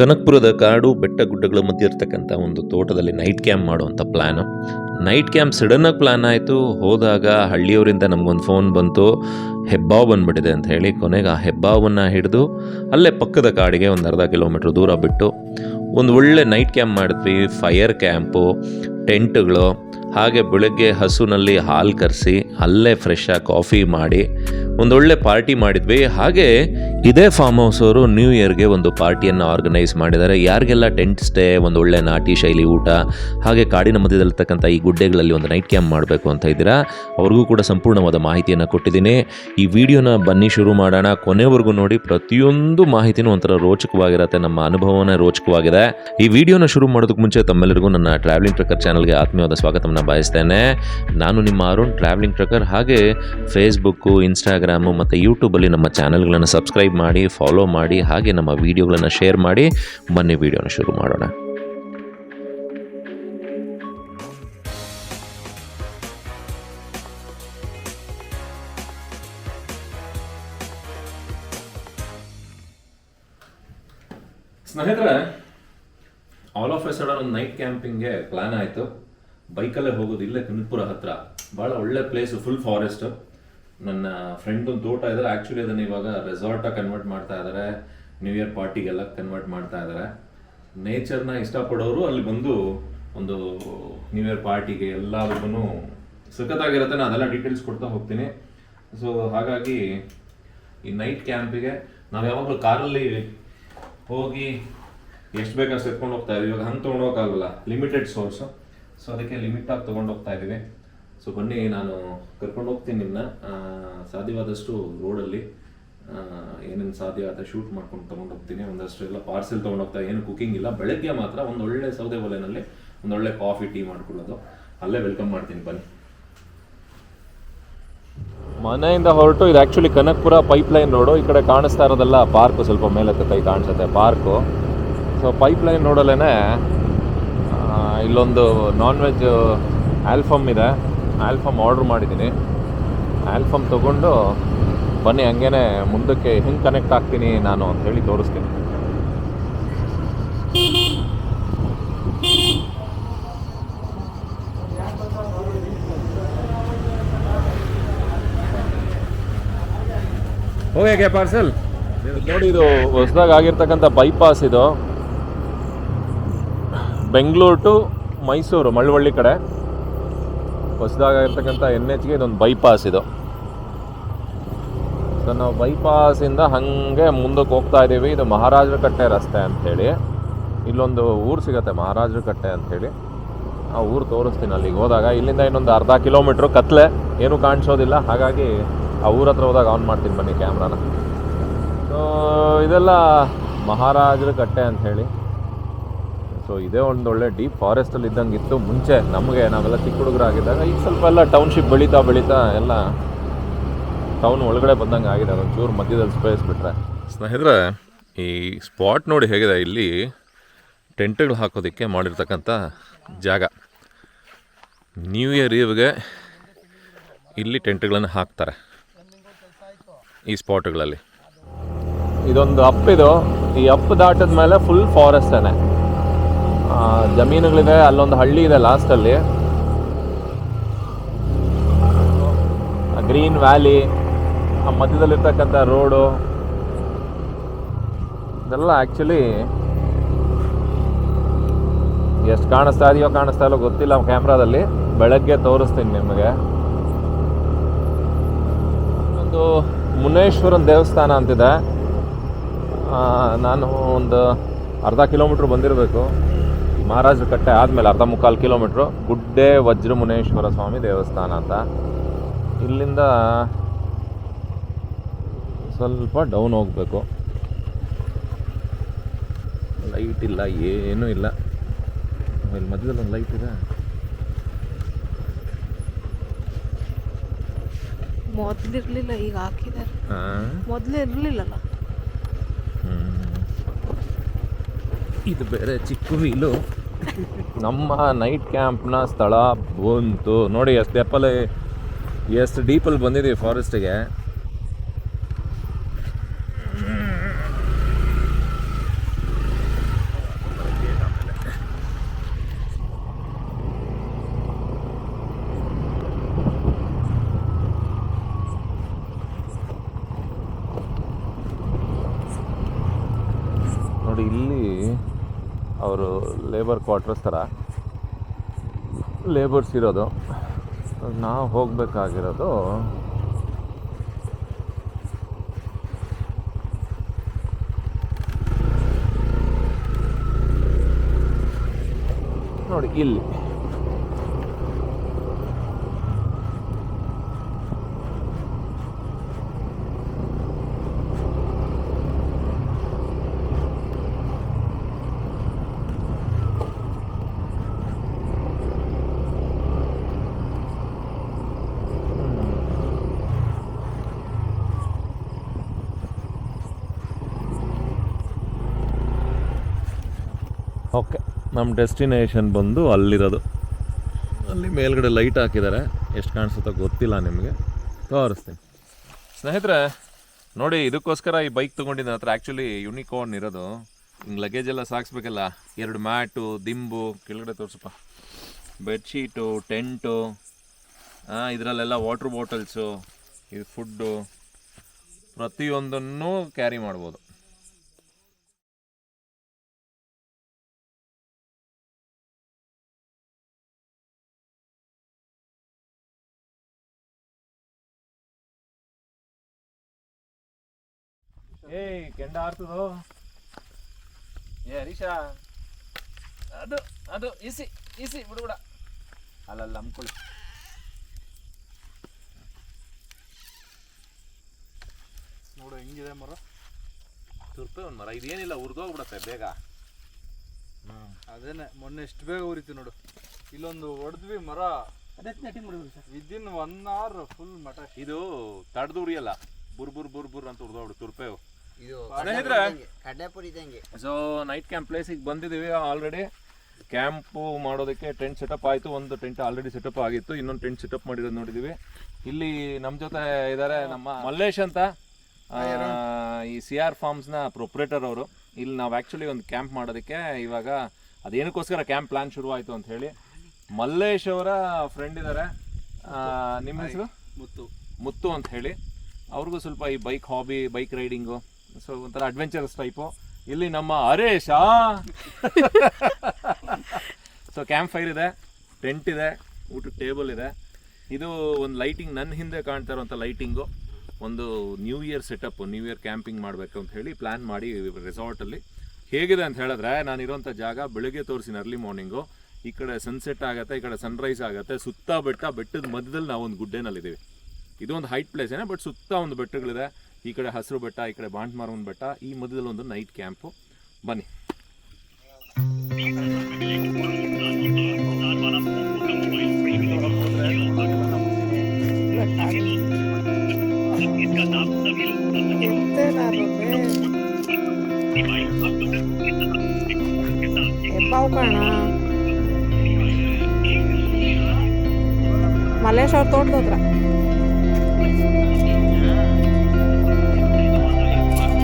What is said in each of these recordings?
ಕನಕಪುರದ ಕಾಡು ಬೆಟ್ಟ ಗುಡ್ಡಗಳ ಮಧ್ಯೆ ಇರ್ತಕ್ಕಂಥ ಒಂದು ತೋಟದಲ್ಲಿ ನೈಟ್ ಕ್ಯಾಂಪ್ ಮಾಡುವಂಥ ಪ್ಲ್ಯಾನು ನೈಟ್ ಕ್ಯಾಂಪ್ ಸಡನ್ನಾಗಿ ಪ್ಲ್ಯಾನ್ ಆಯಿತು. ಹೋದಾಗ ಹಳ್ಳಿಯವರಿಂದ ನಮಗೊಂದು ಫೋನ್ ಬಂತು. ಹೆಬ್ಬಾವು ಬಂದ್ಬಿಟ್ಟಿದೆ ಅಂತ ಹೇಳಿ ಕೊನೆಗೆ ಆ ಹೆಬ್ಬಾವನ್ನು ಹಿಡಿದು ಅಲ್ಲೇ ಪಕ್ಕದ ಕಾಡಿಗೆ ಒಂದು ಅರ್ಧ ಕಿಲೋಮೀಟ್ರ್ ದೂರ ಬಿಟ್ಟು ಒಂದು ಒಳ್ಳೆ ನೈಟ್ ಕ್ಯಾಂಪ್ ಮಾಡಿದ್ವಿ. ಫೈರ್ ಕ್ಯಾಂಪು ಟೆಂಟ್ಗಳು ಹಾಗೆ ಬೆಳಗ್ಗೆ ಹಸುನಲ್ಲಿ ಹಾಲು ಕರೆಸಿ, ಅಲ್ಲೇ ಫ್ರೆಶ್ ಆಗಿ ಕಾಫಿ ಮಾಡಿ ಒಂದೊಳ್ಳೆ ಪಾರ್ಟಿ ಮಾಡಿದ್ವಿ. ಹಾಗೆ ಇದೇ ಫಾರ್ಮ್ ಹೌಸ್ ಅವರು ನ್ಯೂ ಇಯರ್ಗೆ ಒಂದು ಪಾರ್ಟಿಯನ್ನು ಆರ್ಗನೈಸ್ ಮಾಡಿದ್ದಾರೆ. ಯಾರಿಗೆಲ್ಲ ಟೆಂಟ್ ಸ್ಟೇ ಒಂದು ಒಳ್ಳೆ ನಾಟಿ ಶೈಲಿ ಊಟ, ಹಾಗೆ ಕಾಡಿನ ಮಧ್ಯದಲ್ಲಿರ್ತಕ್ಕಂಥ ಈ ಗುಡ್ಡೆಗಳಲ್ಲಿ ಒಂದು ನೈಟ್ ಕ್ಯಾಂಪ್ ಮಾಡಬೇಕು ಅಂತ ಇದ್ದೀರಾ, ಅವ್ರಿಗೂ ಕೂಡ ಸಂಪೂರ್ಣವಾದ ಮಾಹಿತಿಯನ್ನು ಕೊಟ್ಟಿದ್ದೀನಿ. ಈ ವಿಡಿಯೋನ ಬನ್ನಿ ಶುರು ಮಾಡೋಣ. ಕೊನೆವರೆಗೂ ನೋಡಿ, ಪ್ರತಿಯೊಂದು ಮಾಹಿತಿನೂ ಒಂಥರ ರೋಚಕವಾಗಿರತ್ತೆ. ನಮ್ಮ ಅನುಭವನೇ ರೋಚಕವಾಗಿದೆ. ಈ ವಿಡಿಯೋನ ಶುರು ಮಾಡೋದಕ್ಕೆ ಮುಂಚೆ ತಮ್ಮೆಲ್ಲರಿಗೂ ನನ್ನ ಟ್ರಾವೆಲಿಂಗ್ ಟ್ರಕರ್ ಚಾನಲ್ಗೆ ಆತ್ಮೀಯವಾದ ಸ್ವಾಗತವನ್ನು ಬಯಸ್ತೇನೆ ನಾನು ನಿಮ್ಮ ಅರುಣ್ ಟ್ರಾವೆಲಿಂಗ್ ಟ್ರಕರ್ ಹಾಗೆ ಫೇಸ್ಬುಕ್ಕು ಇನ್ಸ್ಟಾಗ್ರಾಮು ಮತ್ತು ಯೂಟ್ಯೂಬಲ್ಲಿ ನಮ್ಮ ಚಾನಲ್ಗಳನ್ನು ಸಬ್ಸ್ಕ್ರೈಬ್ ಮಾಡಿ ಫಾಲೋ ಮಾಡಿ, ಹಾಗೆ ನಮ್ಮ ವಿಡಿಯೋಗಳನ್ನು ಶೇರ್ ಮಾಡಿ. ಬನ್ನಿ ವಿಡಿಯೋನ ಶುರು ಮಾಡೋಣ. ಸ್ನೇಹಿತರೆ ಆಲ್ ಆಫ್ ಎ ಸಡನ್ ಒಂದು ನೈಟ್ ಕ್ಯಾಂಪಿಂಗ್ಗೆ ಪ್ಲ್ಯಾನ್ ಆಯಿತು. ಬೈಕಲ್ಲೇ ಹೋಗೋದು ಇಲ್ಲೇ ಕುಂದಪುರ ಹತ್ರ. ಭಾಳ ಒಳ್ಳೆ ಪ್ಲೇಸ್ ಫುಲ್ ಫಾರೆಸ್ಟ್ ನನ್ನ ಫ್ರೆಂಡ್ ಒಂದು ತೋಟ ಇದ್ದಾರೆ ಆ್ಯಕ್ಚುಲಿ ಅದನ್ನು ಇವಾಗ ರೆಸಾರ್ಟಾಗಿ ಕನ್ವರ್ಟ್ ಮಾಡ್ತಾ ಇದ್ದಾರೆ ನ್ಯೂ ಇಯರ್ ಪಾರ್ಟಿಗೆಲ್ಲ ಕನ್ವರ್ಟ್ ಮಾಡ್ತಾ ಇದ್ದಾರೆ ನೇಚರ್ನ ಇಷ್ಟಪಡೋರು ಅಲ್ಲಿ ಬಂದು ಒಂದು ನ್ಯೂ ಇಯರ್ ಪಾರ್ಟಿಗೆ ಎಲ್ಲದಕ್ಕೂ ಸಖತ್ತಾಗಿರುತ್ತೆ ನಾನು ಅದೆಲ್ಲ ಡೀಟೇಲ್ಸ್ ಕೊಡ್ತಾ ಹೋಗ್ತೀನಿ. ಸೊ ಹಾಗಾಗಿ ಈ ನೈಟ್ ಕ್ಯಾಂಪಿಗೆ ನಾವು ಯಾವಾಗಲೂ ಕಾರಲ್ಲಿ ಹೋಗಿ ಎಷ್ಟು ಬೇಕಷ್ಟು ಎತ್ಕೊಂಡು ಹೋಗ್ತಾ ಇದೀವಿ ಇವಾಗ ಹಂಗೆ ತೊಗೊಂಡೋಗಕ್ಕಾಗಲ್ಲ ಲಿಮಿಟೆಡ್ ಸೋರ್ಸು ಸೊ ಅದಕ್ಕೆ ಲಿಮಿಟ್ ಆಗಿ ತೊಗೊಂಡು ಹೋಗ್ತಾ ಇದ್ದೀವಿ. ಸೊ ಬನ್ನಿ, ನಾನು ಕರ್ಕೊಂಡು ಹೋಗ್ತೀನಿ ನಿಮ್ಮನ್ನ ಸಾಧ್ಯವಾದಷ್ಟು ರೋಡಲ್ಲಿ ಏನೇನು ಸಾಧ್ಯ ಆದ ಶೂಟ್ ಮಾಡ್ಕೊಂಡು ತೊಗೊಂಡು ಹೋಗ್ತೀನಿ. ಒಂದಷ್ಟು ಎಲ್ಲ ಪಾರ್ಸೆಲ್ ತೊಗೊಂಡು ಹೋಗ್ತಾ ಏನು ಕುಕಿಂಗ್ ಇಲ್ಲ. ಬೆಳಗ್ಗೆ ಮಾತ್ರ ಒಂದು ಒಳ್ಳೆ ಸೌದೆ ಒಲೆನಲ್ಲಿ ಒಂದೊಳ್ಳೆ ಕಾಫಿ ಟೀ ಮಾಡ್ಕೊಳ್ಳೋದು. ಅಲ್ಲೇ ವೆಲ್ಕಮ್ ಮಾಡ್ತೀನಿ, ಬನ್ನಿ. ಮನೆಯಿಂದ ಹೊರಟು, ಇದು actually Kanakapura pipeline road ಈ ಕಡೆ ಕಾಣಿಸ್ತಾ ಇರೋದೆಲ್ಲ ಪಾರ್ಕು ಸ್ವಲ್ಪ ಮೇಲೆ ಕಾಣಿಸುತ್ತೆ ಪಾರ್ಕು ಸೊ ಪೈಪ್ ಲೈನ್ ರೋಡಲ್ಲೇ ಇಲ್ಲೊಂದು ನಾನ್ ವೆಜ್ ಆಲ್ಫಮ್ ಇದೆ. ಆಲ್ಫಮ್ ಆರ್ಡ್ರ್ ಮಾಡಿದ್ದೀನಿ. ಆಲ್ಫಮ್ ತೊಗೊಂಡು ಬನ್ನಿ ಹಂಗೇನೆ ಮುಂದಕ್ಕೆ ಹೆಂಗೆ ಕನೆಕ್ಟ್ ಆಗ್ತೀನಿ ನಾನು ಅಂತ ಹೇಳಿ ತೋರಿಸ್ತೀನಿ. ಹೋಗ್ಯಾಕೆ ಪಾರ್ಸೆಲ್ ನೋಡಿ ಇದು ಹೊಸದಾಗಿ ಆಗಿರ್ತಕ್ಕಂಥ ಬೈಪಾಸ್ ಇದು. ಬೆಂಗಳೂರು ಟು ಮೈಸೂರು, ಮಳವಳ್ಳಿ ಕಡೆ. ಹೊಸದಾಗಿರ್ತಕ್ಕಂಥ ಎನ್ ಎಚ್ಗೆ ಇದೊಂದು ಬೈಪಾಸ್ ಇದು. ಸೊ ನಾವು ಬೈಪಾಸಿಂದ ಹಾಗೆ ಮುಂದಕ್ಕೆ ಹೋಗ್ತಾ ಇದ್ದೀವಿ. ಇದು ಮಹಾರಾಜರ ಕಟ್ಟೆ ರಸ್ತೆ ಅಂಥೇಳಿ. ಇಲ್ಲೊಂದು ಊರು ಸಿಗುತ್ತೆ ಮಹಾರಾಜರ ಕಟ್ಟೆ ಅಂಥೇಳಿ. ಆ ಊರು ತೋರಿಸ್ತೀನಿ ಅಲ್ಲಿಗೆ ಹೋದಾಗ. ಇಲ್ಲಿಂದ ಇನ್ನೊಂದು ಅರ್ಧ ಕಿಲೋಮೀಟ್ರ್ ಕತ್ಲೆ. ಏನೂ ಕಾಣಿಸೋದಿಲ್ಲ. ಹಾಗಾಗಿ ಆ ಊರ ಹತ್ರ ಹೋದಾಗ ಆನ್ ಮಾಡ್ತೀನಿ ಬನ್ನಿ ಕ್ಯಾಮ್ರಾನ. ಸೊ ಇದೆಲ್ಲ ಮಹಾರಾಜರ ಕಟ್ಟೆ ಅಂಥೇಳಿ. ಸೊ ಇದೇ ಒಂದು ಒಳ್ಳೆ ಡೀಪ್ ಫಾರೆಸ್ಟಲ್ಲಿ ಇದ್ದಂಗೆ ಇತ್ತು. ಮುಂಚೆ ನಮಗೆ ನಾವೆಲ್ಲ ಚಿಕ್ಕ ಹುಡುಗರಾಗಿದ್ದಾಗ ಈಗ ಸ್ವಲ್ಪ ಎಲ್ಲ ಟೌನ್ಶಿಪ್ ಬೆಳೀತಾ ಬೆಳೀತಾ ಎಲ್ಲ ಟೌನ್ ಒಳಗಡೆ ಬಂದಂಗೆ ಆಗಿದೆ. ಅದೊಂದು ಚೂರು ಮಧ್ಯದಲ್ಲಿ ಸ್ಪೇಸ್ ಬಿಟ್ರೆ. ಸ್ನೇಹಿತರೆ, ಈ ಸ್ಪಾಟ್ ನೋಡಿ ಹೇಗಿದೆ? ಇಲ್ಲಿ ಟೆಂಟ್ಗಳು ಹಾಕೋದಕ್ಕೆ ಮಾಡಿರ್ತಕ್ಕಂಥ ಜಾಗ. ನ್ಯೂ ಇಯರ್ ಇವ್ಗೆ ಇಲ್ಲಿ ಟೆಂಟ್ಗಳನ್ನು ಹಾಕ್ತಾರೆ ಈ ಸ್ಪಾಟ್ಗಳಲ್ಲಿ ಇದೊಂದು ಅಪ್ ಇದು ಈ ಅಪ್ ದಾಟದ ಮೇಲೆ ಫುಲ್ ಫಾರೆಸ್ಟೇನೆ ಜಮೀನುಗಳಿದೆ, ಅಲ್ಲೊಂದು ಹಳ್ಳಿ ಇದೆ ಲಾಸ್ಟಲ್ಲಿ. ಗ್ರೀನ್ ವ್ಯಾಲಿ, ಆ ಮಧ್ಯದಲ್ಲಿರ್ತಕ್ಕಂಥ ರೋಡು. ಇದೆಲ್ಲ ಆ್ಯಕ್ಚುಲಿ ಎಷ್ಟು ಕಾಣಿಸ್ತಾ ಇದೆಯೋ ಕಾಣಿಸ್ತಾ ಇಲ್ಲೋ, ಗೊತ್ತಿಲ್ಲ ಕ್ಯಾಮ್ರಾದಲ್ಲಿ. ಬೆಳಗ್ಗೆ ತೋರಿಸ್ತೀನಿ ನಿಮಗೆ. ಒಂದು ಮುನೇಶ್ವರನ ದೇವಸ್ಥಾನ ಅಂತಿದೆ. ನಾನು ಒಂದು ಅರ್ಧ ಕಿಲೋಮೀಟ್ರ್ ಬಂದಿರಬೇಕು. ಮಹಾರಾಜರ ಕಟ್ಟೆ ಆದಮೇಲೆ ಅರ್ಧ ಮುಕ್ಕಾಲು ಕಿಲೋಮೀಟ್ರು ಗುಡ್ಡೆ ವಜ್ರ ಮುನೇಶ್ವರ ಸ್ವಾಮಿ ದೇವಸ್ಥಾನ ಅಂತ. ಇಲ್ಲಿಂದ ಸ್ವಲ್ಪ ಡೌನ್ ಹೋಗಬೇಕು. ಲೈಟ್ ಇಲ್ಲ ಏನೂ ಇಲ್ಲ. ಆಮೇಲೆ ಮಧ್ಯದಲ್ಲಿ ಒಂದು ಲೈಟ್ ಇದೆ. ಮೊದ್ಲಿರ್ಲಿಲ್ಲ ಈಗ ಹಾಕಿದ್ದಾರೆ ಹಾಂ. ಮೊದ್ಲು ಇರ್ಲಿಲ್ಲಲ್ಲ. ಇದು ಬೇರೆ ಚಿಕ್ಕ ವೀಲು ನಮ್ಮ ನೈಟ್ ಕ್ಯಾಂಪ್ನ ಸ್ಥಳ ಬಂತು. ನೋಡಿ ಎಷ್ಟು ಡೆಪ್ಪಲ್ಲಿ ಎಷ್ಟು ಡೀಪಲ್ಲಿ ಬಂದಿದ್ದೀವಿ ಫಾರೆಸ್ಟಿಗೆ ನೋಡಿ ಇಲ್ಲಿ ಅವರು ಲೇಬರ್ ಕ್ವಾರ್ಟರ್ಸ್ ಥರ ಲೇಬರ್ಸ್ ಇರೋದು. ನಾವು ಹೋಗಬೇಕಾಗಿರೋದು ನೋಡಿ ಇಲ್ಲಿ. ಓಕೆ ನಮ್ಮ ಡೆಸ್ಟಿನೇಷನ್ ಬಂದು ಅಲ್ಲಿರೋದು. ಅಲ್ಲಿ ಮೇಲ್ಗಡೆ ಲೈಟ್ ಹಾಕಿದ್ದಾರೆ. ಎಷ್ಟು ಕಾಣಿಸುತ್ತೋ ಗೊತ್ತಿಲ್ಲ ನಿಮಗೆ. ತೋರಿಸ್ತೀನಿ. ಸ್ನೇಹಿತರೆ, ನೋಡಿ, ಇದಕ್ಕೋಸ್ಕರ ಈ ಬೈಕ್ ತೊಗೊಂಡಿದ್ದ. ಹತ್ರ ಆ್ಯಕ್ಚುಲಿ ಯೂನಿಕಾರ್ನ್ ಇರೋದು. ಹಿಂಗೆ ಲಗೇಜ್ ಎಲ್ಲ ಸಾಗಿಸ್ಬೇಕಲ್ಲ ಎರಡು ಮ್ಯಾಟು, ದಿಂಬು, ಕೆಳಗಡೆ ತೋರಿಸಪ್ಪ. ಬೆಡ್ಶೀಟು ಟೆಂಟು ಇದರಲ್ಲೆಲ್ಲ ವಾಟ್ರ್ ಬಾಟಲ್ಸು ಇದು ಫುಡ್ಡು ಪ್ರತಿಯೊಂದನ್ನು ಕ್ಯಾರಿ ಮಾಡ್ಬೋದು. ಏಯ್ ಕೆಂಡ ಆರ್ತದೋ? ಏ ಹರೀಶಾ. ಅದು ಅದು ಇಸಿ ಇಸಿ ಬಿಡುಬಿಡ ಅಲ್ಲಲ್ಲ ಅಮ್ಕೊಳ್ಳಿ ನೋಡು ಹೆಂಗಿದೆ ಮರ? ತುರ್ಪೆ ಒಂದು ಮರ. ಇದೇನಿಲ್ಲ ಉರ್ದೋಗ್ಬಿಡತ್ತೆ ಬೇಗ. ಅದೇನೆ ಮೊನ್ನೆ ಎಷ್ಟು ಬೇಗ ಉರಿತು ನೋಡು. ಇಲ್ಲೊಂದು ಹೊಡೆದ್ವಿ ಮರ. ವಿದಿನ್ ಒನ್ ಅವರ್ ಫುಲ್ ಮಟ ಇದು ತಡ್ದು ಉರಿಯಲ್ಲ. ಬುರ್ ಬುರ್ ಬುರ್ ಬುರ್ ಅಂತ ಉರಿದೋಗ್ಬಿಡು ತುರ್ಪೆವು. ಸ್ನೇಹಿತರೆ. ಕಡ್ಲೆಪುರಿ ಇದ್ದಂಗೆ ಸೊ ನೈಟ್ ಕ್ಯಾಂಪ್ ಪ್ಲೇಸಿಗೆ ಬಂದಿದ್ದೀವಿ ಆಲ್ರೆಡಿ ಕ್ಯಾಂಪು ಮಾಡೋದಕ್ಕೆ ಟೆಂಟ್ ಸೆಟಪ್ ಆಯಿತು ಒಂದು ಟೆಂಟ್ ಆಲ್ರೆಡಿ ಸೆಟಪ್ ಆಗಿತ್ತು ಇನ್ನೊಂದು ಟೆಂಟ್ ಸೆಟಪ್ ಮಾಡಿರೋದು ನೋಡಿದ್ದೀವಿ. ಇಲ್ಲಿ ನಮ್ಮ ಜೊತೆ ಇದ್ದಾರೆ ನಮ್ಮ ಮಲ್ಲೇಶ್ ಅಂತ ಈ ಸಿ ಆರ್ ಫಾರ್ಮ್ಸ್ನ ಪ್ರೊಪ್ರೇಟರ್ ಅವರು. ಇಲ್ಲಿ ನಾವು ಆ್ಯಕ್ಚುಲಿ ಒಂದು ಕ್ಯಾಂಪ್ ಮಾಡೋದಕ್ಕೆ ಇವಾಗ ಅದೇನಕ್ಕೋಸ್ಕರ ಕ್ಯಾಂಪ್ ಪ್ಲಾನ್ ಶುರುವಾಯಿತು ಅಂತ ಹೇಳಿ. ಮಲ್ಲೇಶ್ ಅವರ ಫ್ರೆಂಡ್ ಇದ್ದಾರೆ ನಿಮ್ಮ ಹೆಸರು? ಮುತ್ತು. ಮುತ್ತು ಅಂತ ಹೇಳಿ. ಅವ್ರಿಗೂ ಸ್ವಲ್ಪ ಈ bike hobby bike riding so ಒಂಥರ ಅಡ್ವೆಂಚರಸ್ ಟೈಪು ಇಲ್ಲಿ ನಮ್ಮ ಹರೇಶ. ಸೊ ಕ್ಯಾಂಪ್ ಫೈರ್ ಇದೆ ಟೆಂಟ್ ಇದೆ, ಊಟದ ಟೇಬಲ್ ಇದೆ. ಇದು ಒಂದು ಲೈಟಿಂಗ್ ನನ್ನ ಹಿಂದೆ ಕಾಣ್ತಾ ಇರುವಂಥ ಲೈಟಿಂಗು ಒಂದು new year setup new year camping ಮಾಡಬೇಕು ಅಂತ ಹೇಳಿ ಪ್ಲ್ಯಾನ್ ಮಾಡಿ ರೆಸಾರ್ಟಲ್ಲಿ ಹೇಗಿದೆ ಅಂತ ಹೇಳಿದ್ರೆ, ನಾನು ಇರೋಂಥ ಜಾಗ ಬೆಳಗ್ಗೆ ತೋರಿಸಿನ ಅರ್ಲಿ ಮಾರ್ನಿಂಗು ಈ ಕಡೆ ಸನ್ಸೆಟ್ ಆಗುತ್ತೆ, ಈ ಕಡೆ ಸನ್ರೈಸ್ ಆಗುತ್ತೆ. ಸುತ್ತ ಬೆಟ್ಟ, ಬೆಟ್ಟದ ಮಧ್ಯದಲ್ಲಿ ನಾವು ಒಂದು ಗುಡ್ಡೆನಲ್ಲಿದ್ದೀವಿ. ಇದು ಒಂದು ಹೈಟ್ ಪ್ಲೇಸ್ ಏನೇ ಬಟ್ ಸುತ್ತ ಒಂದು ಬೆಟ್ಟಗಳಿದೆ. ಈ ಕಡೆ ಹಸಿರು ಬೆಟ್ಟ, ಈ ಕಡೆ ಬಾಂಟ್ಮಾರವನ್ ಬೆಟ್ಟ, ಈ ಮಧ್ಯದಲ್ಲಿ ಒಂದು ನೈಟ್ ಕ್ಯಾಂಪು ಬನ್ನಿ. ಮಲ್ಲೇಶ್ ಅವ್ರ ತೋಟದ ಹತ್ರ. Thank you.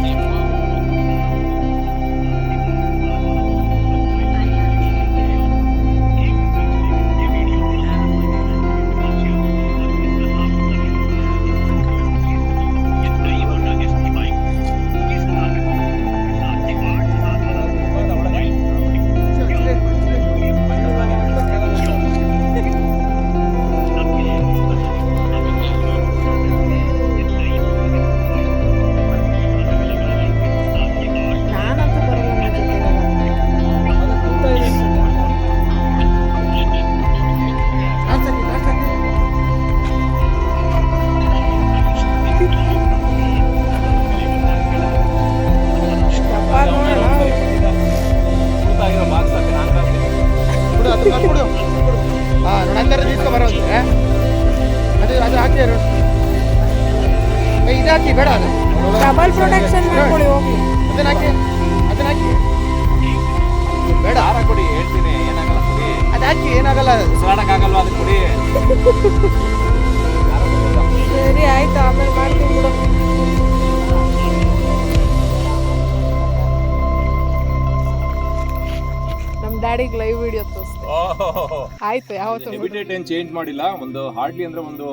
ಆಯ್ತು ಯಾವತ್ತು ಎಬಿಟೇಟ್ ಏನ್ ಚೇಂಜ್ ಮಾಡಿಲ್ಲ. ಒಂದು ಹಾರ್ಡ್ಲಿ ಅಂದ್ರೆ ಒಂದು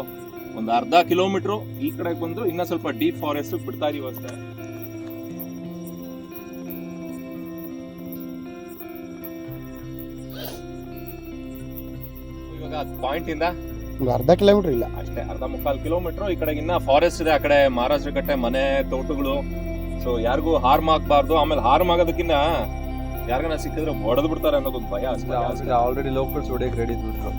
ಒಂದು ಅರ್ಧ ಕಿಲೋಮೀಟರ್ ಈ ಕಡೆ ಬಂದು ಇನ್ನ ಸ್ವಲ್ಪ ಡೀಪ್ ಫಾರೆಸ್ಟ್ ಬಿಡ್ತಾ ಇದೀವಿ ಅಷ್ಟೇ. ಇವಾಗ ಪಾಯಿಂಟ್ ಇಂದ ಒಂದು ಅರ್ಧ ಕಿಲೋಮೀಟರ್ ಇಲ್ಲ. ಅಷ್ಟೇ ಅರ್ಧ ಮುಕ್ಕಾಲು ಕಿಲೋಮೀಟರ್ ಈ ಕಡೆಗೆ ಇನ್ನ ಫಾರೆಸ್ಟ್ ಇದೆ ಆ ಕಡೆ ಮಹಾರಾಷ್ಟ್ರ ಕಟ್ಟೆ ಮನೆ ತೋಟಗಳು. ಸೊ ಯಾರಿಗೂ ಹಾರ್ಮ್ ಆಗ್ಬಾರ್ದು. ಆಮೇಲೆ ಹಾರ್ಮ್ ಆಗೋದಕ್ಕಿಂತ ಯಾರಿಗಾನ ಸಿಕ್ಕಿದ್ರೆ ಹೊಡೆದು ಬಿಡ್ತಾರೆ ಅನ್ನೋದೊಂದು ಭಯ ಅಷ್ಟೇ. ಆಲ್ರೆಡಿ ಲೋಕಲ್ಸ್ ಹೊಡಿಯಕ್ಕೆ ರೆಡಿ ಬಿಟ್ರು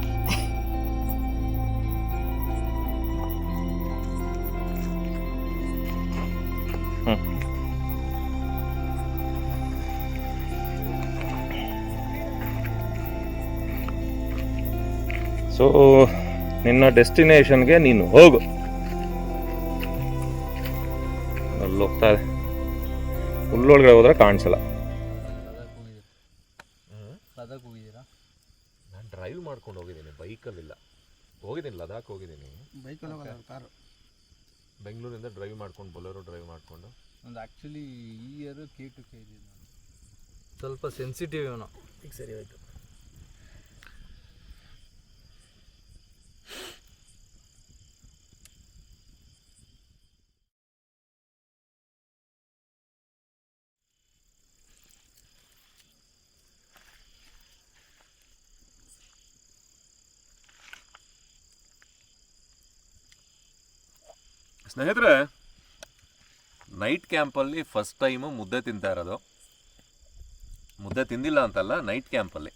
ಸೊ ನಿನ್ನ ಡೆಸ್ಟಿನೇಷನ್ಗೆ ನೀನು ಹೋಗು. ಅಲ್ಲಿ ಹೋಗ್ತಾ ಇದೆ ಹುಲ್ಲೊಳಗಡೆ ಹೋದ್ರೆ ಕಾಣಿಸಲ್ಲ. ಆ್ಯಕ್ಚುಲಿ ಈ ಇಯರ್ ಕೆ ಟು ಕೆ ಇದ್ದೀನಿ ನಾನು. ಸ್ವಲ್ಪ ಸೆನ್ಸಿಟಿವ್ ಇವನು. ಈಗ ಸರಿ ಆಯಿತು ಸ್ನೇಹಿತರೆ ನೈಟ್ ಕ್ಯಾಂಪಲ್ಲಿ ಫಸ್ಟ್ ಟೈಮು ಮುದ್ದೆ ತಿಂತಾ ಇರೋದು. ಮುದ್ದೆ ತಿಂದಿಲ್ಲ ಅಂತಲ್ಲ, ನೈಟ್ ಕ್ಯಾಂಪಲ್ಲಿ.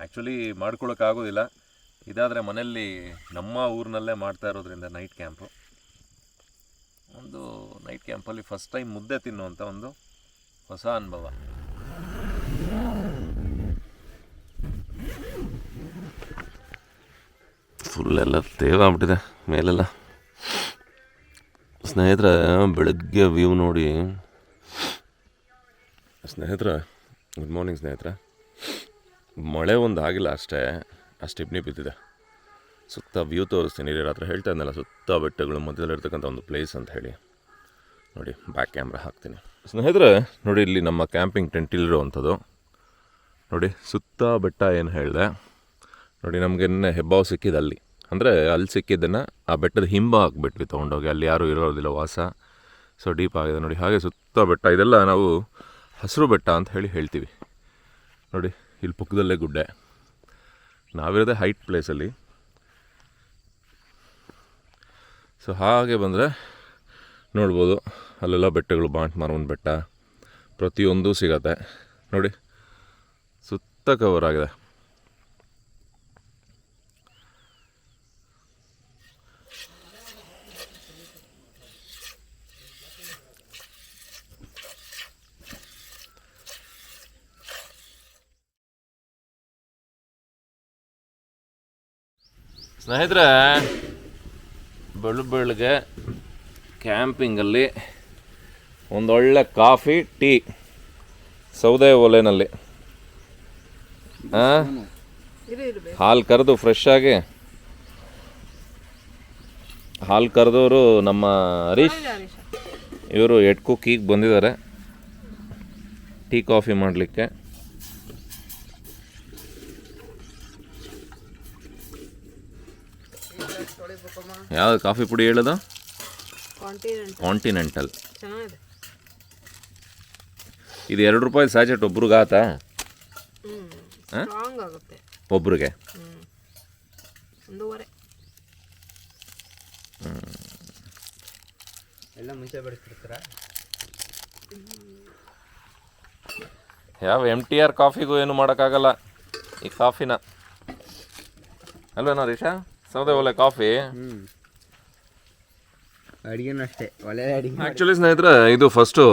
ಆ್ಯಕ್ಚುಲಿ ಮಾಡ್ಕೊಳೋಕ್ಕಾಗೋದಿಲ್ಲ ಇದಾದರೆ ಮನೆಯಲ್ಲಿ ನಮ್ಮ ಊರಿನಲ್ಲೇ ಮಾಡ್ತಾ ಇರೋದ್ರಿಂದ ನೈಟ್ ಕ್ಯಾಂಪು. ಒಂದು ನೈಟ್ ಕ್ಯಾಂಪಲ್ಲಿ ಫಸ್ಟ್ ಟೈಮ್ ಮುದ್ದೆ ತಿನ್ನುವಂಥ ಒಂದು ಹೊಸ ಅನುಭವ. ಫುಲ್ ಎಲ್ಲ ತೇವಾಗ್ಬಿಟ್ಟಿದೆ, ಮೇಲೆಲ್ಲ. ಸ್ನೇಹಿತರೆ, ಬೆಳಗ್ಗೆ ವ್ಯೂ ನೋಡಿ. ಸ್ನೇಹಿತರೆ ಗುಡ್ ಮಾರ್ನಿಂಗ್ ಸ್ನೇಹಿತರೆ. ಮಳೆ ಒಂದು ಆಗಿಲ್ಲ ಅಷ್ಟೇ, ಅಷ್ಟು ಇಬ್ನಿ ಬಿದ್ದಿದೆ. ಸುತ್ತ ವ್ಯೂ ತೋರಿಸ್ತೀನಿ ಇಲ್ಲಿ ಹತ್ರ ಹೇಳ್ತಾ ಇದ್ದಲ್ಲ ಸುತ್ತ ಬೆಟ್ಟಗಳು ಮಧ್ಯದಲ್ಲಿರ್ತಕ್ಕಂಥ ಒಂದು ಪ್ಲೇಸ್ ಅಂತ ಹೇಳಿ. ನೋಡಿ ಬ್ಯಾಕ್ ಕ್ಯಾಮ್ರಾ ಹಾಕ್ತೀನಿ. ಸ್ನೇಹಿತರೆ, ನೋಡಿ ಇಲ್ಲಿ ನಮ್ಮ ಕ್ಯಾಂಪಿಂಗ್ ಟೆಂಟ್ ಇಲ್ಲಿರುವಂಥದ್ದು. ನೋಡಿ, ಸುತ್ತ ಬೆಟ್ಟ ಏನು ಹೇಳಿದೆ? ನೋಡಿ, ನಮಗೆ ಹೆಬ್ಬಾವು ಸಿಕ್ಕಿದೆ ಅಲ್ಲಿ. ಅಂದರೆ ಅಲ್ಲಿ ಸಿಕ್ಕಿದ್ದನ್ನು ಆ ಬೆಟ್ಟದ ಹಿಂಬ ಹಾಕ್ಬಿಟ್ವಿ ತೊಗೊಂಡೋಗಿ. ಅಲ್ಲಿ ಯಾರೂ ಇರೋದಿಲ್ಲ ವಾಸ. ಸೊ ಡೀಪ್ ಆಗಿದೆ ನೋಡಿ. ಹಾಗೆ ಸುತ್ತ ಬೆಟ್ಟ, ಇದೆಲ್ಲ ನಾವು ಹಸಿರು ಬೆಟ್ಟ ಅಂತ ಹೇಳಿ ಹೇಳ್ತೀವಿ. ನೋಡಿ, ಇಲ್ಲಿ ಪುಕ್ಕದಲ್ಲೇ ಗುಡ್ಡೆ. ನಾವಿರೋದೇ ಹೈಟ್ ಪ್ಲೇಸಲ್ಲಿ. ಸೊ ಹಾಗೆ ಬಂದರೆ ನೋಡ್ಬೋದು, ಅಲ್ಲೆಲ್ಲ ಬೆಟ್ಟಗಳು ಬಾಂಟ್ ಮಾರವನ್ ಬೆಟ್ಟ. ಪ್ರತಿಯೊಂದು ಸಿಗತ್ತೆ. ನೋಡಿ, ಸುತ್ತ ಕವರ್ ಆಗಿದೆ. ಸ್ನೇಹಿತರೆ ಬೆಳು ಬೆಳಗ್ಗೆ ಕ್ಯಾಂಪಿಂಗಲ್ಲಿ ಒಂದೊಳ್ಳೆ ಕಾಫಿ, ಟೀ ಸೌದೆ ಒಲೆನಲ್ಲಿ. ಹಾಲು ಕರೆದು ಫ್ರೆಶ್ ಆಗಿ. ಹಾಲು ಕರೆದವರು ನಮ್ಮ ಹರೀಶ್. ಇವರು ಎಡ್ ಕೀಗೆ ಬಂದಿದ್ದಾರೆ. ಟೀ ಕಾಫಿ ಮಾಡಲಿಕ್ಕೆ. ಯಾವ್ದು ಕಾಫಿ ಪುಡಿ ಹೇಳೋದು? ಕಾಂಟಿನೆಂಟ್ ಕಾಂಟಿನೆಂಟಲ್ ಚೆನ್ನಾಗಿದೆ. ಇದು ಎರಡು ರೂಪಾಯಿ ಸ್ಯಾಚೆಟ್ ಒಬ್ರಿಗೆ ಆಗುತ್ತೆ. ಒಬ್ರಿಗೆ? ಹ್ಞೂ ಒಂದೂವರೆ. ಎಲ್ಲ ಮುಂಚೆ ಬೆಳೆಸ್ತಿರ್ತಾರ? ಯಾವ ಎಂ ಟಿ ಆರ್ ಕಾಫಿಗೂ ಏನು ಮಾಡೋಕ್ಕಾಗಲ್ಲ ಈ ಕಾಫಿನ ಅಲ್ವೇನೋ ರೀಶಾ ಸೌದೆ ಒಲೆ ಕಾಫಿ. ಅಡುಗೆನೂ ಅಷ್ಟೇ ಒಳ್ಳೆ ಅಡುಗೆ. ಆ್ಯಕ್ಚುಲಿ ಸ್ನೇಹಿತರೆ ಇದು ಫಸ್ಟು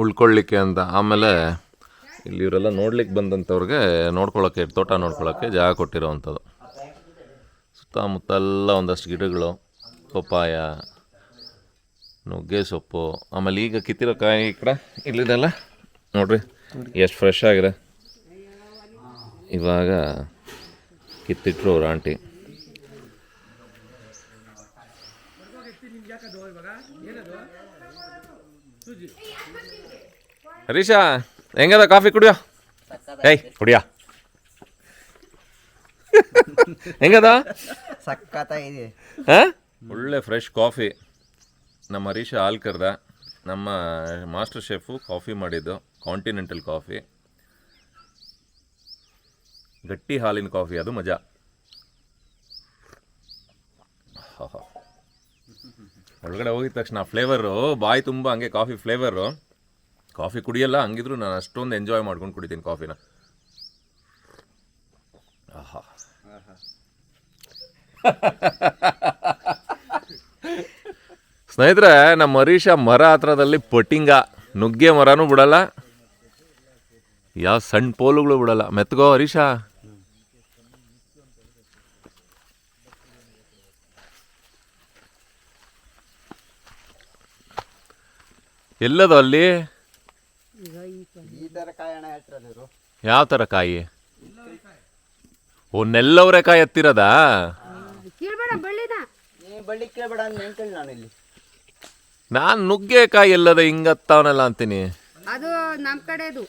ಉಳ್ಕೊಳ್ಳಿಕ್ಕೆ ಅಂತ. ಆಮೇಲೆ ಇಲ್ಲಿ ಇವರೆಲ್ಲ ನೋಡ್ಲಿಕ್ಕೆ ಬಂದಂಥವ್ರಿಗೆ ನೋಡ್ಕೊಳ್ಳೋಕ್ಕೆ ತೋಟ ನೋಡ್ಕೊಳ್ಳೋಕ್ಕೆ ಜಾಗ ಕೊಟ್ಟಿರೋವಂಥದ್ದು. ಸುತ್ತಮುತ್ತ ಎಲ್ಲ ಒಂದಷ್ಟು ಗಿಡಗಳು ಪಪ್ಪಾಯ ನುಗ್ಗೆ ಸೊಪ್ಪು. ಆಮೇಲೆ ಈಗ ಕಿತ್ತಿರೋ ಕಾಯಿ ಈ ಕಡೆ ಇಲ್ಲಿದೆಲ್ಲ. ನೋಡ್ರಿ ಎಷ್ಟು ಫ್ರೆಶ್ ಆಗಿದೆ. ಇವಾಗ ಕಿತ್ತಿಟ್ರು ಅವ್ರ ಆಂಟಿ. ಹರೀಶಾ ಹೆಂಗದ ಕಾಫಿ ಕುಡಿಯೋ? ಏಯ್ ಕುಡಿಯ. ಹೆಂಗದ? ಸಕ್ಕತ್ತಾಗಿದೆ ಹಾ? ಒಳ್ಳೆ ಫ್ರೆಶ್ ಕಾಫಿ. ನಮ್ಮ ಹರೀಶ ಹಾಲು ಕರ್ದ ನಮ್ಮ ಮಾಸ್ಟರ್ ಶೆಫು ಕಾಫಿ ಮಾಡಿದ್ದು ಕಾಂಟಿನೆಂಟಲ್ ಕಾಫಿ. ಗಟ್ಟಿ ಹಾಲಿನ ಕಾಫಿ, ಅದು ಮಜಾ. ಒಳಗಡೆ ಹೋಗಿದ ತಕ್ಷಣ ಫ್ಲೇವರು ಬಾಯಿ ತುಂಬ, ಹಂಗೆ ಕಾಫಿ ಫ್ಲೇವರು ಕಾಫಿ ಕುಡಿಯಲ್ಲ, ಹಂಗಿದ್ರು ನಾನು ಅಷ್ಟೊಂದು ಎಂಜಾಯ್ ಮಾಡ್ಕೊಂಡು ಕುಡಿತೀನಿ ಕಾಫಿನ. ಆಹಾ ಸ್ನೇಹಿತರೆ, ನಮ್ಮ ಹರೀಶ ಮರ ಹತ್ರದಲ್ಲಿ ಪಟಿಂಗ ನುಗ್ಗೆ ಮರನೂ ಬಿಡಲ್ಲ. ಯಾವ ಸಣ್ಣ ಪೋಲುಗಳು ಬಿಡಲ್ಲ. ಮೆತ್ಗೋ ಹರೀಶ. ಎಲ್ಲದು ಅಲ್ಲಿ ಈ ಥರ ಇವರು. ಯಾವ ತರ ಕಾಯಿ? ಓ ನೆಲ್ಲವರೆಕಾಯಿ ಕಾಯಿ ಎತ್ತಿರೋದಾ ಕೀಳ್ಬೇಡ ಬಳ್ಳಿನ. ನೀ ಬಳ್ಳಿ ಕೇಳಬೇಡ ಅಂತ ನೆನ್ಕೊಳ್ಳಿ ನಾನು ಇಲ್ಲಿ. ನಾನು ನುಗ್ಗೆಕಾಯಿ ಎಲ್ಲದ ಹಿಂಗತ್ತವನಲ್ಲ ಅಂತೀನಿ. ಅದು ನಮ್ಮ ಕಡೆದು.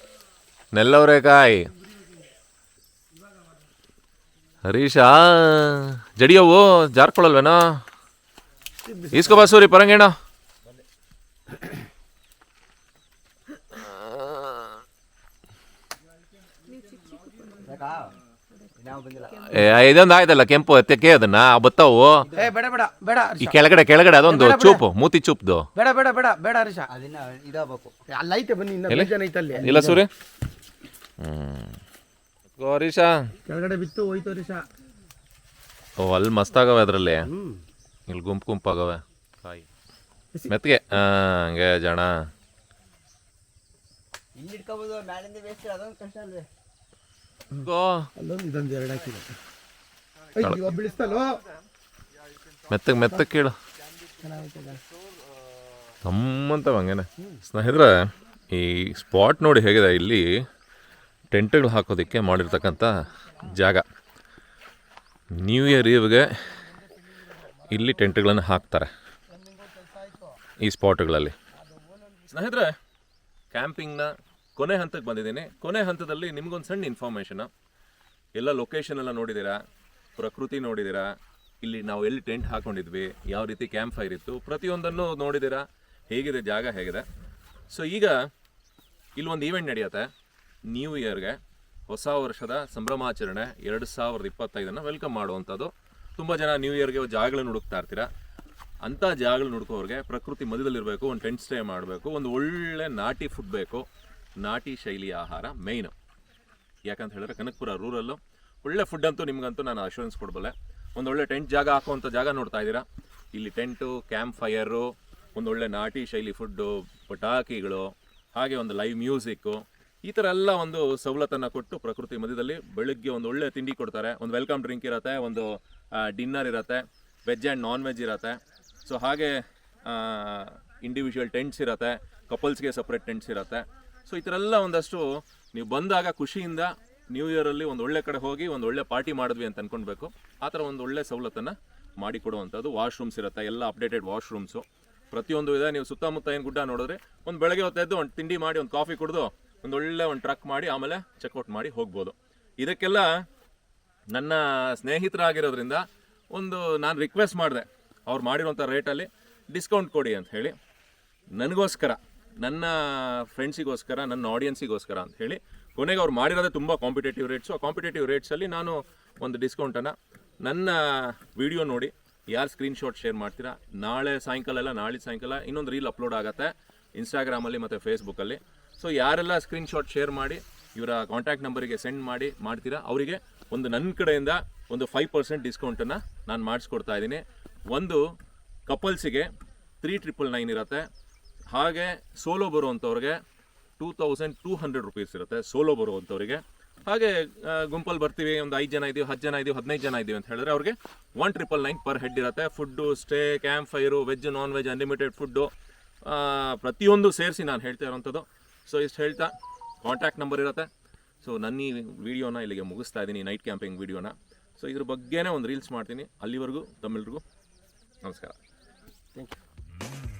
ನೆಲ್ಲವರೆಕಾಯಿ ಹರೀಶ ಜಡಿಯವು ಜಾರ್ಕೊಳಲ್ವೇನೋ ಈಸ್ಕೋ ಬಾ ಸೂರಿ ಪರಂಗೇಣ ಬೇಕಾ ನಾವು ಬಂದಿಲ್ಲ ಏ ಇದೊಂದು ಆಯ್ತಲ್ಲ ಕೆಂಪು ತೆಕ್ಕೆ ಅದನ್ನ ಆ ಬತ್ತಾವು. ಏ ಬೇಡ ಬೇಡ ಬೇಡ ಈ ಕೆಳಗಡೆ ಕೆಳಗಡೆ ಅದೊಂದು ಚೂಪು ಮೂತಿ ಚೂಪ್ದು. ಬೇಡ ಬೇಡ ಬೇಡ ಬೇಡ ಹರೀಶ. ಅದನ್ನ ಇದಾಗಬೇಕು. ಅಲ್ಲ ಐತೆ ಬನ್ನಿ ಇನ್ನ ಎಲ್ಲಿ? ಐತೆ ಅಲ್ಲಿ ಇಲ್ಲ ಸೂರಿ ಹ್ಮ್. ಹರೀಶ. ಕೆಳಗಡೆ ಬಿತ್ತು ಹೋಯ್ತು ಹರೀಶ. ಓ ಅಲ್ಲಿ ಮಸ್ತಾಗವೆ ಅದರಲ್ಲಿ. ಇಲ್ಲಿ ಗುಂಪು ಗುಂಪಾಗವೆ. ಆಗವೆ ಮೆತ್ತಗೆ ಹಾ ಹಂಗೆ ಜಣ. ಇಲ್ಲಿ ಇಟ್ಕೋಬೋದು ಮ್ಯಾಲಿಂದ ಬೇಯಿಸಿ ಅದೊಂದು ಕಷ್ಟ ಅಲ್ವೇ. ಅಲ್ಲೊಂದು ಇದೊಂದು ಎರಡು ಹಾಕಿದೆ. ಬಿಡಿಸ್ತಲ್ವ? ಮೆತ್ತಗೆ ಮೆತ್ತಗೆ ಕೇಳು. ತಮ್ಮಂತ ಹಂಗೇನೆ. ಸ್ನೇಹಿತರೆ ಈ ಸ್ಪಾಟ್ ನೋಡಿ ಹೇಗಿದೆ ಇಲ್ಲಿ ಟೆಂಟ್ಗಳು ಹಾಕೋದಕ್ಕೆ ಮಾಡಿರ್ತಕ್ಕಂಥ ಜಾಗ. ನ್ಯೂ ಇಯರ್ ಇವ್ಗೆ ಇಲ್ಲಿ ಟೆಂಟ್ಗಳನ್ನು ಹಾಕ್ತಾರೆ ಈ ಸ್ಪಾಟ್ಗಳಲ್ಲಿ. ಸ್ನೇಹಿತರೆ ಕ್ಯಾಂಪಿಂಗ್ನ ಕೊನೆ ಹಂತಕ್ಕೆ ಬಂದಿದ್ದೀನಿ. ಕೊನೆ ಹಂತದಲ್ಲಿ ನಿಮಗೊಂದು ಸಣ್ಣ ಇನ್ಫಾರ್ಮೇಷನ್ ಎಲ್ಲ ಲೊಕೇಶನ್ ಎಲ್ಲ ನೋಡಿದ್ದೀರಾ? ಪ್ರಕೃತಿ ನೋಡಿದ್ದೀರಾ? ಇಲ್ಲಿ ನಾವು ಎಲ್ಲಿ ಟೆಂಟ್ ಹಾಕೊಂಡಿದ್ವಿ? ಯಾವ ರೀತಿ ಕ್ಯಾಂಪ್ ಫೈರ್ ಇತ್ತು? ಪ್ರತಿಯೊಂದನ್ನು ನೋಡಿದ್ದೀರಾ? ಹೇಗಿದೆ? ಜಾಗ ಹೇಗಿದೆ? ಸೊ ಈಗ ಇಲ್ಲೊಂದು ಈವೆಂಟ್ ನಡೆಯುತ್ತೆ. ನ್ಯೂ ಇಯರ್ಗೆ ಹೊಸ ವರ್ಷದ ಸಂಭ್ರಮಾಚರಣೆ ಎರಡು ಸಾವಿರದ ಇಪ್ಪತ್ತೈದನ್ನು ವೆಲ್ಕಮ್ ಮಾಡುವಂಥದ್ದು. ತುಂಬ ಜನ ನ್ಯೂ ಇಯರ್ಗೆ ಜಾಗಗಳನ್ನು ಹುಡುಕ್ತಾ ಇರ್ತೀರಾ? ಅಂಥ ಜಾಗಗಳನ್ನ ಹುಡುಕೋರಿಗೆ ಪ್ರಕೃತಿ ಮಧ್ಯದಲ್ಲಿರಬೇಕು, ಒಂದು ಟೆಂಟ್ ಸ್ಟೇ ಮಾಡಬೇಕು, ಒಂದು ಒಳ್ಳೆ ನಾಟಿ ಫುಡ್ ಬೇಕು. ನಾಟಿ ಶೈಲಿಯ ಆಹಾರ ಮೇಯ್ನು ಯಾಕಂತ ಹೇಳಿದ್ರೆ ಕನಕಪುರ ರೂರಲ್ಲು ಒಳ್ಳೆ ಫುಡ್ ಅಂತೂ ನಿಮ್ಗಂತೂ ನಾನು ಅಶ್ಯೂರೆನ್ಸ್ ಕೊಡಬಲ್ಲೆ. ಒಂದು ಒಳ್ಳೆ ಟೆಂಟ್ ಜಾಗ ಹಾಕುವಂಥ ಜಾಗ ನೋಡ್ತಾ ಇದ್ದೀರಾ? ಇಲ್ಲಿ ಟೆಂಟು ಕ್ಯಾಂಪ್ ಫೈಯರು ಒಂದು ಒಳ್ಳೆ ನಾಟಿ ಶೈಲಿ ಫುಡ್ಡು ಪಟಾಕಿಗಳು, ಹಾಗೆ ಒಂದು ಲೈವ್ ಮ್ಯೂಸಿಕ್ಕು ಈ ಥರ ಎಲ್ಲ ಒಂದು ಸವಲತ್ತನ್ನು ಕೊಟ್ಟು ಪ್ರಕೃತಿ ಮಧ್ಯದಲ್ಲಿ ಬೆಳಗ್ಗೆ ಒಂದು ಒಳ್ಳೆ ತಿಂಡಿ ಕೊಡ್ತಾರೆ. ಒಂದು ವೆಲ್ಕಮ್ ಡ್ರಿಂಕ್ ಇರುತ್ತೆ, ಒಂದು ಡಿನ್ನರ್ ಇರುತ್ತೆ ವೆಜ್ ಆ್ಯಂಡ್ ನಾನ್ ವೆಜ್ ಇರುತ್ತೆ. ಸೊ ಹಾಗೆ ಇಂಡಿವಿಜುವಲ್ ಟೆಂಟ್ಸ್ ಇರುತ್ತೆ ಕಪಲ್ಸ್ಗೆ ಸಪ್ರೇಟ್ ಟೆಂಟ್ಸ್ ಇರುತ್ತೆ. ಸೊ ಈ ಥರ ಎಲ್ಲ ಒಂದಷ್ಟು ನೀವು ಬಂದಾಗ ಖುಷಿಯಿಂದ ನ್ಯೂ ಇಯರಲ್ಲಿ ಒಂದು ಒಳ್ಳೆ ಕಡೆ ಹೋಗಿ ಒಂದು ಒಳ್ಳೆ ಪಾರ್ಟಿ ಮಾಡಿದ್ವಿ ಅಂತ ಅನ್ಕೊಳ್ಬೇಕು ಆ ಥರ ಒಂದು ಒಳ್ಳೆ ಸವಲತ್ತನ್ನು ಮಾಡಿಕೊಡುವಂಥದ್ದು. ವಾಶ್ರೂಮ್ಸ್ ಇರುತ್ತೆ, ಎಲ್ಲ ಅಪ್ಡೇಟೆಡ್ ವಾಶ್ರೂಮ್ಸು ಪ್ರತಿಯೊಂದು ಇದೆ. ನೀವು ಸುತ್ತಮುತ್ತ ಏನು ಗುಡ್ಡ ನೋಡಿದ್ರೆ ಒಂದು ಬೆಳಗ್ಗೆ ಹೊತ್ತೆದ್ದು ಒಂದು ತಿಂಡಿ ಮಾಡಿ, ಒಂದು ಕಾಫಿ ಕುಡಿದು ಒಂದು ಒಳ್ಳೆ ಒಂದು ಟ್ರಕ್ ಮಾಡಿ, ಆಮೇಲೆ ಚೆಕ್ಔಟ್ ಮಾಡಿ ಹೋಗ್ಬೋದು. ಇದಕ್ಕೆಲ್ಲ ನನ್ನ ಸ್ನೇಹಿತರಾಗಿರೋದ್ರಿಂದ ಒಂದು ನಾನು ರಿಕ್ವೆಸ್ಟ್ ಮಾಡಿದೆ. ಅವ್ರು ಮಾಡಿರೋಂಥ ರೇಟಲ್ಲಿ ಡಿಸ್ಕೌಂಟ್ ಕೊಡಿ ಅಂತ ಹೇಳಿ. ನನಗೋಸ್ಕರ ನನ್ನ ಫ್ರೆಂಡ್ಸಿಗೋಸ್ಕರ ನನ್ನ ಆಡಿಯನ್ಸಿಗೋಸ್ಕರ ಅಂತ ಹೇಳಿ, ಕೊನೆಗೆ ಅವ್ರು ಮಾಡಿರೋದೇ ತುಂಬ ಕಾಂಪಿಟೇಟಿವ್ ರೇಟ್ಸು ಆ ಕಾಂಪಿಟೇಟಿವ್ ರೇಟ್ಸಲ್ಲಿ ನಾನು ಒಂದು ಡಿಸ್ಕೌಂಟನ್ನು ನನ್ನ ವಿಡಿಯೋ ನೋಡಿ, ಯಾರು ಸ್ಕ್ರೀನ್ಶಾಟ್ ಶೇರ್ ಮಾಡ್ತೀರಾ? ನಾಳೆ ಸಾಯಂಕಾಲ ಎಲ್ಲ ನಾಳೆ ಸಾಯಂಕಾಲ ಇನ್ನೊಂದು ರೀಲ್ ಅಪ್ಲೋಡ್ ಆಗುತ್ತೆ ಇನ್ಸ್ಟಾಗ್ರಾಮಲ್ಲಿ ಮತ್ತು ಫೇಸ್ಬುಕ್ಕಲ್ಲಿ ಸೊ ಯಾರೆಲ್ಲ ಸ್ಕ್ರೀನ್ಶಾಟ್ ಶೇರ್ ಮಾಡಿ, ಇವರ ಕಾಂಟ್ಯಾಕ್ಟ್ ನಂಬರಿಗೆ ಸೆಂಡ್ ಮಾಡಿ, ಮಾಡ್ತೀರಾ? ಅವರಿಗೆ ಒಂದು ನನ್ನ ಕಡೆಯಿಂದ ಒಂದು ಫೈವ್ ಪರ್ಸೆಂಟ್ ಡಿಸ್ಕೌಂಟನ್ನು ನಾನು ಮಾಡಿಸ್ಕೊಡ್ತಾ ಇದ್ದೀನಿ. ಒಂದು ಕಪಲ್ಸಿಗೆ ತ್ರೀ ಟ್ರಿಪಲ್ ನೈನ್ ಇರುತ್ತೆ. ಹಾಗೆ solo ಬರುವಂಥವ್ರಿಗೆ two thousand two hundred rupees ಇರುತ್ತೆ ಸೋಲೋ ಬರುವಂಥವ್ರಿಗೆ. ಹಾಗೆ ಗುಂಪಲ್ಲಿ ಬರ್ತೀವಿ, ಒಂದು ಐದು ಜನ ಇದ್ದೀವಿ ಹತ್ತು ಜನ ಇದ್ದೀವಿ ಹದಿನೈದು ಜನ ಇದ್ದೀವಿ ಅಂತ ಹೇಳಿದ್ರೆ ಅವ್ರಿಗೆ one triple nine per head ಇರುತ್ತೆ. Food stay camp fire veg non veg unlimited food ಪ್ರತಿಯೊಂದು ಸೇರಿಸಿ ನಾನು ಹೇಳ್ತಾ ಇರೋವಂಥದ್ದು ಸೊ ಇಷ್ಟು ಹೇಳ್ತಾ ಕಾಂಟ್ಯಾಕ್ಟ್ ನಂಬರ್ ಇರುತ್ತೆ. ಸೊ ನನ್ನ ಈ ವಿಡಿಯೋನ ಇಲ್ಲಿಗೆ ಮುಗಿಸ್ತಾ ಇದ್ದೀನಿ ನೈಟ್ ಕ್ಯಾಂಪಿಂಗ್ ವಿಡಿಯೋನ. ಸೊ ಇದ್ರ ಬಗ್ಗೆನೇ ಒಂದು ರೀಲ್ಸ್ ಮಾಡ್ತೀನಿ. ಅಲ್ಲಿವರೆಗೂ, ತಮ್ಮೆಲ್ರಿಗೂ ನಮಸ್ಕಾರ. Thank you